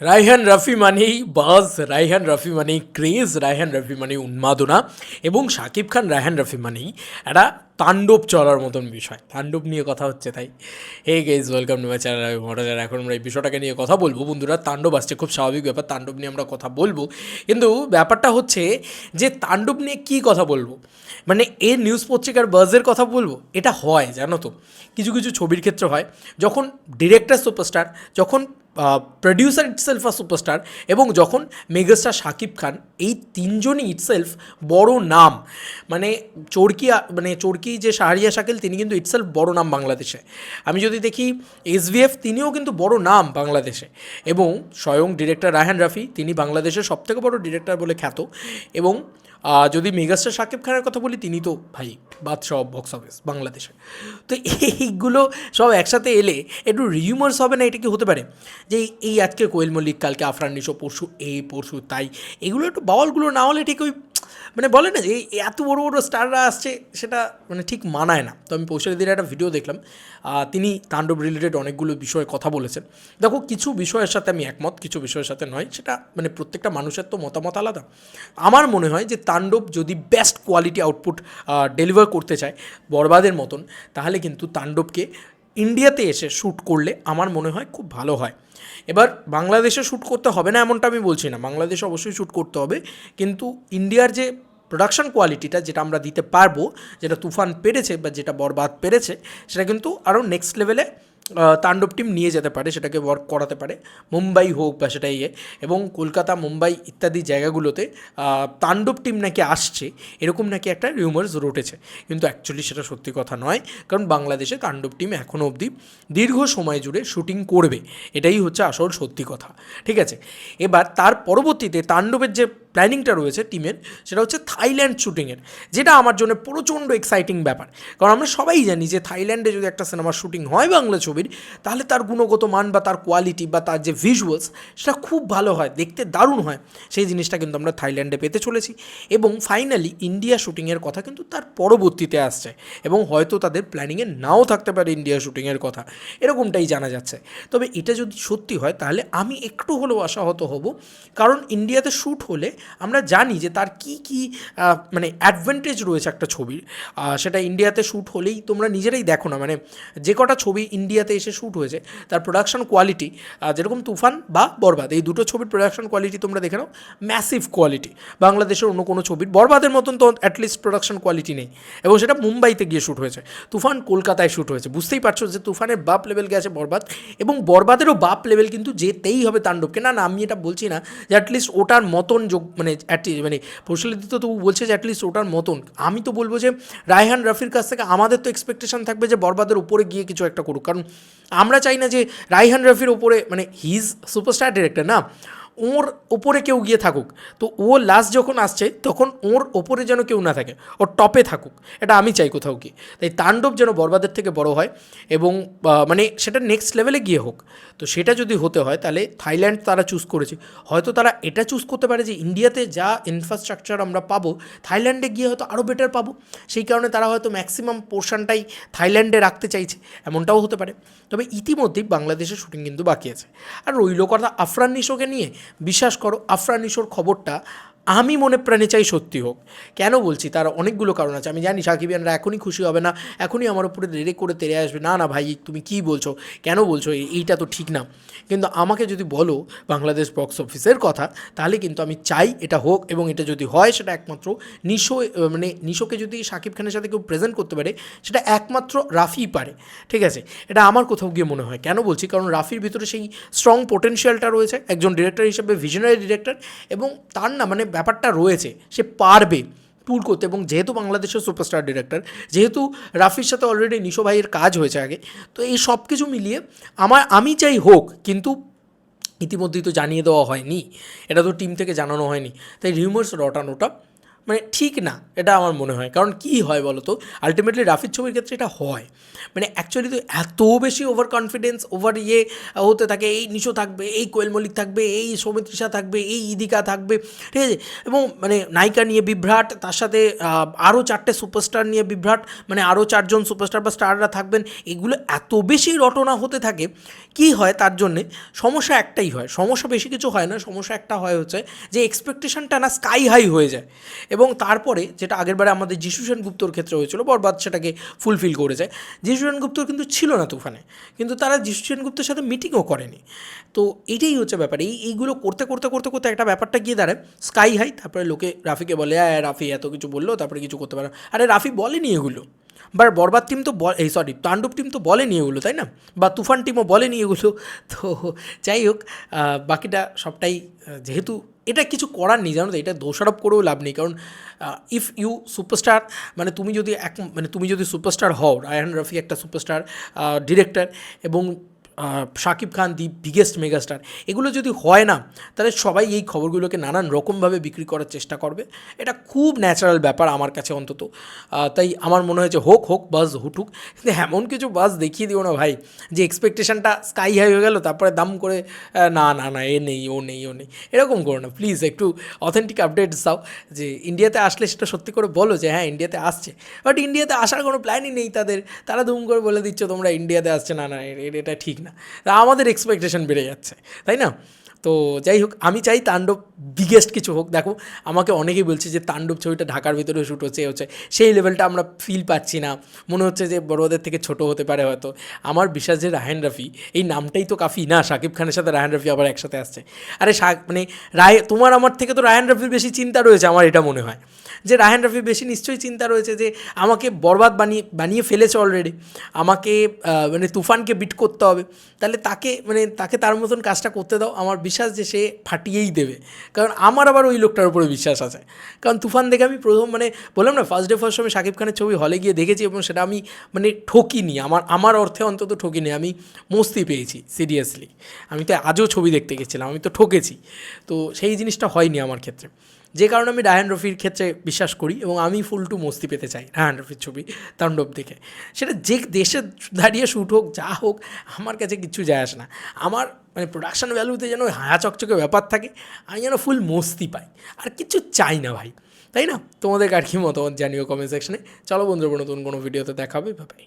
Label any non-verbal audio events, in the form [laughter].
রাইহান রাফি মানেই বাজ রাইহান রাফি মানেই ক্রেজ রাইহান রাফি মানেই উন্মাদনা এবং শাকিব খান, রায়হান রাফি মানেই একটা তাণ্ডব চলার মতন বিষয়। তাণ্ডব নিয়ে কথা হচ্ছে তাই। Hey guys welcome to my channel আমি এখন আমরা এই বিষয়টাকে নিয়ে কথা বলব। বন্ধুরা, তাণ্ডব আসছে, খুব স্বাভাবিক ব্যাপার, তাণ্ডব নিয়ে আমরা কথা বলব। কিন্তু ব্যাপারটা হচ্ছে যে তাণ্ডব নিয়ে কী কথা বলব? মানে এর নিউজ পত্রিকার বাজের কথা বলব? এটা হয়, জানো তো। কিছু কিছু ছবির ক্ষেত্রে হয়, যখন ডিরেক্টর সুপারস্টার যখন প্রডিউসার ইটসেলফ আর সুপারস্টার এবং যখন মেগাস্টার শাকিব খান, এই তিনজনই ইটসেলফ বড় নাম। মানে চরকি মানে চরকি যে শাহরিয়া শাকিল, তিনি কিন্তু ইটসেলফ বড় নাম বাংলাদেশে। আমি যদি দেখি এসভিএফ তিনিও কিন্তু বড় নাম বাংলাদেশে। এবং স্বয়ং ডিরেক্টর রায়হান রাফি, তিনি বাংলাদেশের সবথেকে বড় ডিরেক্টর বলে খ্যাত। এবং যদি মেগাস্টার শাকিব খানের কথা বলি, তিনি তো ভাই বাদশাহ বক্স অফিস বাংলাদেশে তো এইগুলো সব একসাথে এলে একটু রিউমার্স হবে না, এটা কি হতে পারে? যে এই- আজকে কোয়েল মল্লিক, কালকে আফরান নিশো, পরশু এই পরশু তাই, এগুলো একটু বাউলগুলো না হলে ঠিক ওই মানে বলে না যে এই এত বড় বড় স্টাররা আসছে, সেটা মানে ঠিক মানায় না। তো আমি পৌশালীদের একটা ভিডিও দেখলাম। তিনি তাণ্ডব রিলেটেড অনেকগুলো বিষয়ে কথা বলেছেন। দেখো, কিছু বিষয়ের সাথে আমি একমত, কিছু বিষয়ের সাথে নয়। সেটা মানে প্রত্যেকটা মানুষের তো মতামত আলাদা। আমার মনে হয় যে তাণ্ডব যদি বেস্ট কোয়ালিটি আউটপুট ডেলিভার করতে চায় বরবাদের মতন, তাহলে কিন্তু তাণ্ডবকে ইন্ডিয়াতে এসে শ্যুট করলে আমার মনে হয় খুব ভালো হয়। এবার বাংলাদেশে শ্যুট করতে হবে না এমনটা আমি বলছি না। বাংলাদেশে অবশ্যই শ্যুট করতে হবে। কিন্তু ইন্ডিয়ার যে প্রোডাকশন কোয়ালিটিটা যেটা আমরা দিতে পারব, যেটা তুফান পেরেছে বা যেটা বরবাদ পেরেছে, সেটা কিন্তু আরও নেক্সট লেভেলে তাণ্ডব টিম নিয়ে যেতে পারে, সেটাকে ওয়ার্ক করাতে পারে, মুম্বাই হোক বা সেটা ইয়ে। এবং কলকাতা, মুম্বাই ইত্যাদি জায়গাগুলোতে তাণ্ডব টিম নাকি আসছে, এরকম নাকি একটা রিউমার্স রটেছে কিন্তু অ্যাকচুয়ালি সেটা সত্যি কথা নয়, কারণ বাংলাদেশে তাণ্ডব টিম এখনও অবধি দীর্ঘ সময় জুড়ে শুটিং করবে। এটাই হচ্ছে আসল সত্যি কথা। ঠিক আছে? এবার তার পরবর্তীতে তাণ্ডবের যে প্ল্যানিংটা রয়েছে টিমের, সেটা হচ্ছে থাইল্যান্ড শুটিংয়ের, যেটা আমার জন্য প্রচণ্ড এক্সাইটিং ব্যাপার। কারণ আমরা সবাই জানি যে থাইল্যান্ডে যদি একটা সিনেমার শুটিং হয় বাংলা ছবির, তাহলে তার গুণগত মান বা তার কোয়ালিটি বা তার যে ভিজুয়ালস সেটা খুব ভালো হয়, দেখতে দারুণ হয়। সেই জিনিসটা কিন্তু আমরা থাইল্যান্ডে পেতে চলেছি। এবং ফাইনালি ইন্ডিয়া শুটিংয়ের কথা কিন্তু তার পরবর্তীতে আসছে। এবং হয়তো তাদের প্ল্যানিংয়ে নাও থাকতে পারে ইন্ডিয়া শুটিংয়ের কথা। এরকমটাই জানা যাচ্ছে। তবে এটা যদি সত্যি হয়, তাহলে আমি একটু হলেও আশাহত হব। কারণ ইন্ডিয়াতে শ্যুট হলে আমরা জানি যে তার কি কি মানে অ্যাডভান্টেজ রয়েছে একটা ছবির। সেটা ইন্ডিয়াতে শ্যুট হলেই তোমরা নিজেরাই দেখো না। মানে যে কটা ছবি ইন্ডিয়াতে এসে শ্যুট হয়েছে, তার প্রোডাকশন কোয়ালিটি যেরকম তুফান বা বরবাদ, এই দুটো ছবির প্রোডাকশন কোয়ালিটি তোমরা দেখে নাও ম্যাসিভ কোয়ালিটি বাংলাদেশের অন্য কোনো ছবির বরবাদের মতন তো অ্যাটলিস্ট প্রোডাকশন কোয়ালিটি নেই। এবং সেটা মুম্বাইতে গিয়ে শ্যুট হয়েছে। তুফান কলকাতায় শ্যুট হয়েছে। বুঝতেই পারছ যে তুফানের বাপ লেভেল গেছে বরবাদ, এবং বরবাদেরও বাপ লেভেল কিন্তু যেতেই হবে তাণ্ডবকে। না না, আমি এটা বলছি না যে অ্যাটলিস্ট ওটার মতন যোগ মানে মানে প্রচলিত তো বলছে যে অ্যাটলিস্ট ওটার মতন। আমি তো বলব যে রায়হান রাফির কাছ থেকে আমাদের তো এক্সপেকটেশন থাকবে যে বরবাদের উপরে গিয়ে কিছু একটা করুক। কারণ আমরা চাই না যে রায়হান রাফির ওপরে মানে হিজ সুপারস্টার ডিরেক্টর না। ওর ওপরে কেউ গিয়ে থাকুক। তো ও লাস্ট যখন আসছে, তখন ওর ওপরে যেন কেউ না থাকে ওর টপে থাকুক। এটা আমি চাই কোথাও গিয়ে। তাই তাণ্ডব যেন বরবাদের থেকে বড় হয় এবং মানে সেটা নেক্সট লেভেলে গিয়ে হোক। তো সেটা যদি হতে হয়, তাহলে থাইল্যান্ড তারা চুজ করেছে। হয়তো তারা এটা চুজ করতে পারে যে ইন্ডিয়াতে যা ইনফ্রাস্ট্রাকচার আমরা পাবো, থাইল্যান্ডে গিয়ে হয়তো আরও বেটার পাবো। সেই কারণে তারা হয়তো ম্যাক্সিমাম পোর্শনটাই থাইল্যান্ডে রাখতে চাইছে, এমনটাও হতে পারে। তবে ইতিমধ্যেই বাংলাদেশের শুটিং কিন্তু বাকি আছে। আর রইল কথা আফরান নিশোকে নিয়ে বিশ্বাস করো আফরান নিশোর খবরটা আমি মনে প্রাণে চাই সত্যি হোক। কেন বলছি? তার অনেকগুলো কারণ আছে। আমি জানি সাকিবিয়ানরা এখনই খুশি হবে না, এখনই আমার উপরে রেড়ে করে তেরে আসবে। না না ভাই, তুমি কি বলছো? কেন বলছো? এইটা তো ঠিক না। কিন্তু আমাকে যদি বলো বাংলাদেশ বক্স অফিসের কথা, তাহলে কিন্তু আমি চাই এটা হোক এবং এটা যদি হয়, সেটা একমাত্র নিশো মানে নিশোকে যদি শাকিব খানের সাথে কেউ প্রেজেন্ট করতে পারে, সেটা একমাত্র রাফিই পারে। ঠিক আছে? এটা আমার কোথাও গিয়ে মনে হয়। কেন বলছি? কারণ রাফির ভিতরে সেই স্ট্রং পোটেনশিয়ালটা রয়েছে, একজন ডিরেক্টর হিসেবে ভিশনারি ডিরেক্টর এবং তার না মানে ব্যাপারটা রয়েছে, সে পারবে ট্যুর করতে। এবং যেহেতু বাংলাদেশের সুপারস্টার ডিরেক্টর যেহেতু রাফির সাথে অলরেডি নিশো ভাইয়ের কাজ হয়েছে আগে, তো এই সব কিছু মিলিয়ে আমার, আমি চাই হোক, কিন্তু ইতিমধ্যেই তো জানিয়ে দেওয়া হয়নি। এটা তো টিম থেকে জানানো হয়নি। তাই রিউমার্স রটানোটা মানে ঠিক না, এটা আমার মনে হয়। কারণ কি হয় বলো তো আলটিমেটলি রাফির ছবির ক্ষেত্রে এটা হয়। মানে অ্যাকচুয়ালি তো এত বেশি ওভার কনফিডেন্স ওভার ইয়ে হতে থাকে, এই নিশো থাকবে, এই কোয়েল মল্লিক থাকবে, এই সৌমিত্রিষা থাকবে, এই ইদিকা থাকবে, ঠিক আছে? এবং মানে নায়িকা নিয়ে বিভ্রাট, তার সাথে আরও চারটে সুপারস্টার নিয়ে বিভ্রাট মানে আরও চারজন সুপারস্টার বা স্টাররা থাকবেন, এগুলো এত বেশি রটনা হতে থাকে, কি হয় তার জন্যে? সমস্যা একটাই হয়। সমস্যা বেশি কিছু হয় না, সমস্যা একটা হয় হচ্ছে যে এক্সপেকটেশনটা না স্কাই হাই হয়ে যায়। এবং তারপরে যেটা আগেরবারে আমাদের যিশু সেনগুপ্তর ক্ষেত্রে হয়েছিল, বরবাদ সেটাকে ফুলফিল করে যায় যিশু সেনগুপ্তর কিন্তু ছিল না তুফানে, কিন্তু তারা যিশু সেনগুপ্তের সাথে মিটিংও করেনি। তো এটাই হচ্ছে ব্যাপার। এই, এইগুলো করতে করতে করতে করতে একটা ব্যাপারটা গিয়ে দাঁড়ায় স্কাই হাই তারপরে লোকে রাফিকে বলে হ্যাঁ রাফি, এত কিছু বলল, তারপরে কিছু করতে পারে। আরে রাফি বলেনি এগুলো। বাট বরবাদ টিম তো এই সরি তাণ্ডব টিম তো বলেনি এগুলো, তাই না? বা তুফান টিমও বলেনি এগুলো। [laughs] তো যাই হোক বাকিটা সবটাই যেহেতু এটা কিছু করার নেই, জানো তো, এটা দোষারোপ করেও লাভ নেই। কারণ ইফ ইউ সুপারস্টার মানে তুমি যদি এক মানে তুমি যদি সুপারস্টার হও রায়হান রফি একটা সুপারস্টার ডিরেক্টর এবং Shakib Khan the biggest megastar এগুলো যদি হয় না, তাহলে সবাই এই খবরগুলোকে নানান রকমভাবে বিক্রি করার চেষ্টা করবে। এটা খুব ন্যাচারাল ব্যাপার আমার কাছে অন্তত। তাই আমার মনে হয়েছে হোক হোক, বাস হুটুক। কিন্তু এমন কিছু বাস দেখিয়ে দিও না ভাই, যে এক্সপেকটেশনটা স্কাই হাই হয়ে গেল, তারপরে দাম করে না না না, এ নেই, ও নেই ও নেই। এরকম করো না প্লিজ একটু অথেন্টিক আপডেটস দাও, যে ইন্ডিয়াতে আসলে সেটা সত্যি করে বলো যে হ্যাঁ ইন্ডিয়াতে আসছে। বাট ইন্ডিয়াতে আসার কোনো প্ল্যানই নেই তাদের। তারা দুম করে বলে দিচ্ছ, তোমরা ইন্ডিয়াতে আসছে। না না এটা ঠিক না। তা আমাদের এক্সপেকটেশন বেড়ে যাচ্ছে তাই না? তো যাই হোক, আমি চাই তাণ্ডব বিগেস্ট কিছু হোক। দেখো, আমাকে অনেকেই বলছে যে তাণ্ডব ছবিটা ঢাকার ভিতরে শ্যুট হচ্ছে হচ্ছে। সেই লেভেলটা আমরা ফিল পাচ্ছি না। মনে হচ্ছে যে বড়দের থেকে ছোট হতে পারে হয়তো। আমার বিশ্বাস যে রায়হান রফি, এই নামটাই তো কাফি না শাকিব খানের সাথে রায়হান রফি আবার একসাথে আসছে। আরে শা- মানে রায় তোমার আমার থেকে তো রায়হান রফির বেশি চিন্তা রয়েছে আমার এটা মনে হয়। যে রায়হান রফির বেশি নিশ্চয়ই চিন্তা রয়েছে যে আমাকে বরবাদ বানিয়ে বানিয়ে ফেলেছে অলরেডি আমাকে মানে তুফানকে বিট করতে হবে। তাহলে তাকে মানে তাকে তার মতন কাজটা করতে দাও, আমার বিশ্বাস যে সে ফাটিয়েই দেবে। কারণ আমার আবার ওই লোকটার উপরে বিশ্বাস আছে। কারণ তুফান দেখে আমি প্রথম মানে বললাম না ফার্স্ট ডে ফার্স্ট সময় শাকিব খানের ছবি হলে গিয়ে দেখেছি এবং সেটা আমি মানে ঠকিনি। আমার আমার অর্থে অন্তত ঠকিনি। আমি মস্তি পেয়েছি সিরিয়াসলি আমি তো আজও ছবি দেখতে গেছিলাম, আমি তো ঠকেছি। তো সেই জিনিসটা হয়নি আমার ক্ষেত্রে। যে কারণে আমি রায়হান রফির ক্ষেত্রে বিশ্বাস করি এবং আমি ফুল টু মস্তি পেতে চাই রায়হান রফির ছবি তাণ্ডব দেখে। সেটা যে দেশে দাঁড়িয়ে শ্যুট হোক, যা হোক, আমার কাছে কিছু যায় আসে না। আমার মানে প্রোডাকশন ভ্যালুতে যেন হায়া চকচকে ব্যাপার থাকে, আমি যেন ফুল মস্তি পাই। আর কিছু চাই না ভাই, তাই না? তোমাদের আর কি মতামত জানিও কমেন্ট সেকশনে চলো বন্ধুরা, নতুন কোনো ভিডিওতে দেখাবে ভাই